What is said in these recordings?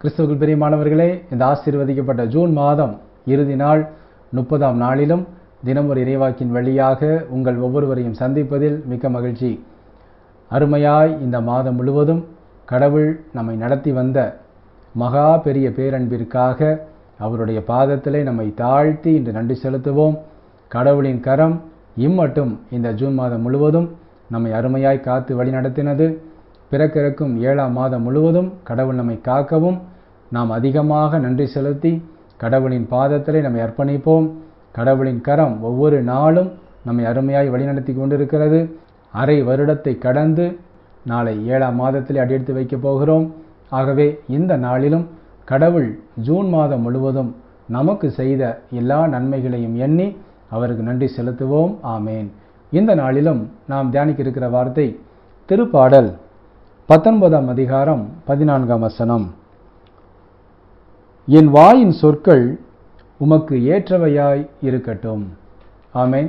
கிறிஸ்துவுக்குள் பிரியமானவர்களே இந்த ஆசீர்வதிக்கப்பட்ட ஜூன் மாதம் இறுதி நாள் முப்பதாம் நாளிலும் தினமொரு இறைவாக்கின் வழியாக உங்கள் ஒவ்வொருவரையும் சந்திப்பதில் மிக்க மகிழ்ச்சி. அருமையாய் இந்த மாதம் முழுவதும் கடவுள் நம்மை நடத்தி வந்த மகா பெரிய பேரன்பிற்காக அவருடைய பாதத்திலே நம்மை தாழ்த்தி இன்று நன்றி செலுத்துவோம். கடவுளின் கரம் இம்மட்டும் இந்த ஜூன் மாதம் முழுவதும் நம்மை அருமையாய் காத்து வழிநடத்தினது. பிறக்கிறக்கும் ஏழாம் மாதம் முழுவதும் கடவுள் நம்மை காக்கவும். நாம் அதிகமாக நன்றி செலுத்தி கடவுளின் பாதத்திலே நம்மை அர்ப்பணிப்போம். கடவுளின் கரம் ஒவ்வொரு நாளும் நம்மை அருமையாய் வழிநடத்தி கொண்டிருக்கிறது. அரை வருடத்தை கடந்து நாளை ஏழாம் மாதத்திலே அடியெடுத்து வைக்கப் போகிறோம். ஆகவே இந்த நாளிலும் கடவுள் ஜூன் மாதம் முழுவதும் நமக்கு செய்த எல்லா நன்மைகளையும் எண்ணி அவருக்கு நன்றி செலுத்துவோம். ஆமேன். இந்த நாளிலும் நாம் தியானிக்க இருக்கிற வார்த்தை திருப்பாடல். பத்தொன்பதாம் அதிகாரம் பதினான்காம் வசனம். என் வாயின் சொற்கள் உமக்கு ஏற்றவையாய் இருக்கட்டும். ஆமே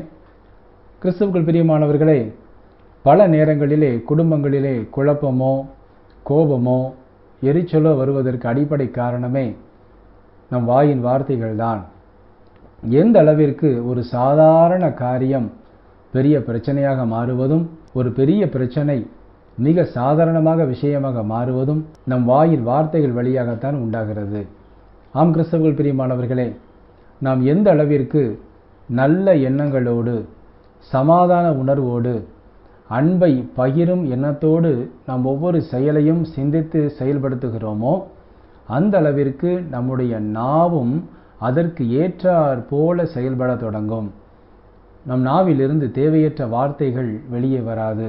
கிறிஸ்துவுக்குள் பிரியமானவர்களே பல நேரங்களிலே குடும்பங்களிலே குழப்பமோ கோபமோ எரிச்சலோ வருவதற்கு அடிப்படை காரணமே நம் வாயின் வார்த்தைகள்தான். எந்த அளவிற்கு ஒரு சாதாரண காரியம் பெரிய பிரச்சனையாக மாறுவதும் ஒரு பெரிய பிரச்சனை மிக சாதாரணமாக விஷயமாக மாறுவதும் நம் வாயில் வார்த்தைகள் வழியாகத்தான் உண்டாகிறது. ஆம் கிறிஸ்தவர்கள் பிரியமானவர்களே நாம் எந்த அளவிற்கு நல்ல எண்ணங்களோடு சமாதான உணர்வோடு அன்பை பகிரும் எண்ணத்தோடு நாம் ஒவ்வொரு செயலையும் சிந்தித்து செயல்படுத்துகிறோமோ அந்த அளவிற்கு நம்முடைய நாவும் அதற்கு ஏற்றாற் போல செயல்பட தொடங்கும். நம் நாவிலிருந்து தேவையற்ற வார்த்தைகள் வெளியே வராது.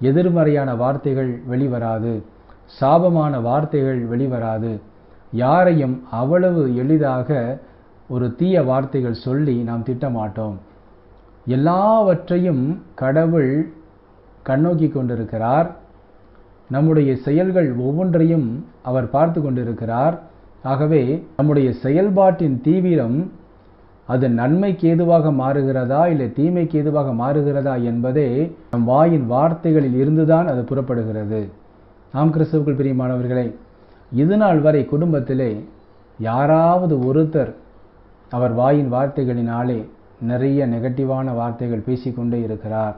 எதிர்மறையான வார்த்தைகள் வெளிவராது சாபமான வார்த்தைகள் வெளிவராது. யாரையும் அவ்வளவு எளிதாக ஒரு தீய வார்த்தைகள் சொல்லி நாம் திட்டமாட்டோம். எல்லாவற்றையும் கடவுள் கண்ணோக்கி கொண்டிருக்கிறார். நம்முடைய செயல்கள் ஒவ்வொன்றையும் அவர் பார்த்து கொண்டிருக்கிறார். ஆகவே நம்முடைய செயல்பாட்டின் தீவிரம் அது நன்மைக்கு ஏதுவாக மாறுகிறதா இல்லை தீமைக்கு ஏதுவாக மாறுகிறதா என்பதே நம் வாயின் வார்த்தைகளில் இருந்துதான் அது புறப்படுகிறது. நாம் கிறிஸ்துவுக்குள் பிரியமானவர்களே இது நாள் வரை குடும்பத்திலே யாராவது ஒருத்தர் அவர் வாயின் வார்த்தைகளினாலே நிறைய நெகட்டிவான வார்த்தைகள் பேசிக்கொண்டே இருக்கிறார்.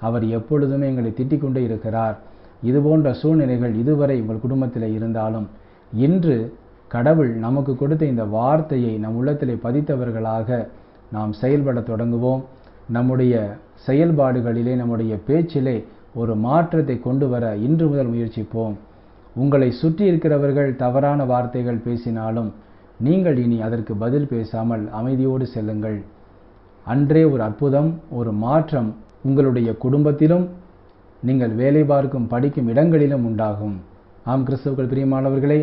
அவர் எப்பொழுதுமே எங்களை திட்டிக்கொண்டே இருக்கிறார். இது போன்ற சூழ்நிலைகள் இதுவரை உங்கள் குடும்பத்தில் இருந்தாலும் இன்று கடவுள் நமக்கு கொடுத்த இந்த வார்த்தையை நம் உள்ளத்திலே பதித்தவர்களாக நாம் செயல்பட தொடங்குவோம். நம்முடைய செயல்பாடுகளிலே நம்முடைய பேச்சிலே ஒரு மாற்றத்தை கொண்டு வர இன்று முதல் முயற்சிப்போம். உங்களை சுற்றி இருக்கிறவர்கள் தவறான வார்த்தைகள் பேசினாலும் நீங்கள் இனி அதற்கு பதில் பேசாமல் அமைதியோடு செல்லுங்கள். அன்றே ஒரு அற்புதம் ஒரு மாற்றம் உங்களுடைய குடும்பத்திலும் நீங்கள் வேலை பார்க்கும் படிக்கும் இடங்களிலும் உண்டாகும். ஆம் கிறிஸ்தவர்கள் பிரியமானவர்களே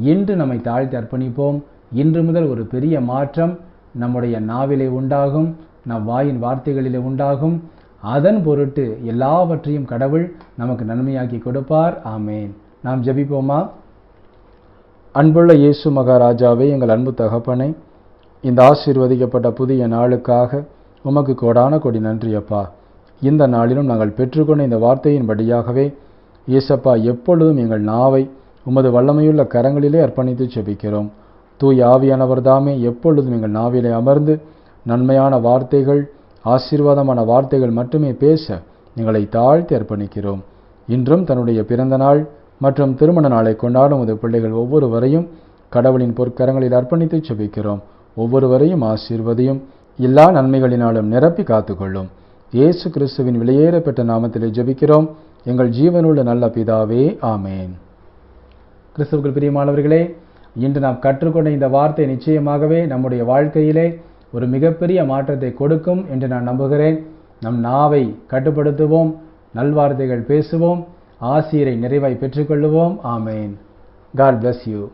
இன்று நம்மை தாழ்த்தி அர்ப்பணிப்போம். இன்று முதல் ஒரு பெரிய மாற்றம் நம்முடைய நாவிலே உண்டாகும் நம் வாயின் வார்த்தைகளிலே உண்டாகும். அதன் பொருட்டு எல்லாவற்றையும் கடவுள் நமக்கு நன்மையாக்கி கொடுப்பார். ஆமேன். நாம் ஜபிப்போமா? அன்புள்ள இயேசு மகாராஜாவே எங்கள் அன்பு தகப்பனை இந்த ஆசீர்வதிக்கப்பட்ட புதிய நாளுக்காக உமக்கு கோடான கொடி நன்றி அப்பா. இந்த நாளிலும் நாங்கள் பெற்றுக்கொண்ட இந்த வார்த்தையின்படியாகவே இயேசப்பா எப்பொழுதும் எங்கள் நாவை உமது வல்லமையுள்ள கரங்களிலே அர்ப்பணித்து செபிக்கிறோம். தூய் ஆவியானவர் தாமே எப்பொழுதும் எங்கள் நாவிலே அமர்ந்து நன்மையான வார்த்தைகள் ஆசீர்வாதமான வார்த்தைகள் மட்டுமே பேச எங்களை தாழ்த்தி அர்ப்பணிக்கிறோம். இன்றும் தன்னுடைய பிறந்த நாள் மற்றும் திருமண நாளை கொண்டாடும் உமது பிள்ளைகள் ஒவ்வொருவரையும் கடவுளின் பொற்கரங்களில் அர்ப்பணித்து செபிக்கிறோம். ஒவ்வொருவரையும் ஆசீர்வதியும் எல்லா நன்மைகளினாலும் நிரப்பி காத்துக்கொள்ளும். இயேசு கிறிஸ்துவின் வெளியேறப்பட்ட நாமத்திலே ஜெபிக்கிறோம். எங்கள் ஜீவனுள்ள நல்ல பிதாவே ஆமேன். கிறிஸ்துவுக்குள் பிரியமானவர்களே இன்று நாம் கற்றுக்கொண்ட இந்த வார்த்தை நிச்சயமாகவே நம்முடைய வாழ்க்கையிலே ஒரு மிகப்பெரிய மாற்றத்தை கொடுக்கும் என்று நான் நம்புகிறேன். நம் நாவை கட்டுப்படுத்துவோம் நல்வார்த்தைகள் பேசுவோம் ஆசிரியரை நிறைவாய் பெற்றுக்கொள்ளுவோம். ஆமேன். God bless you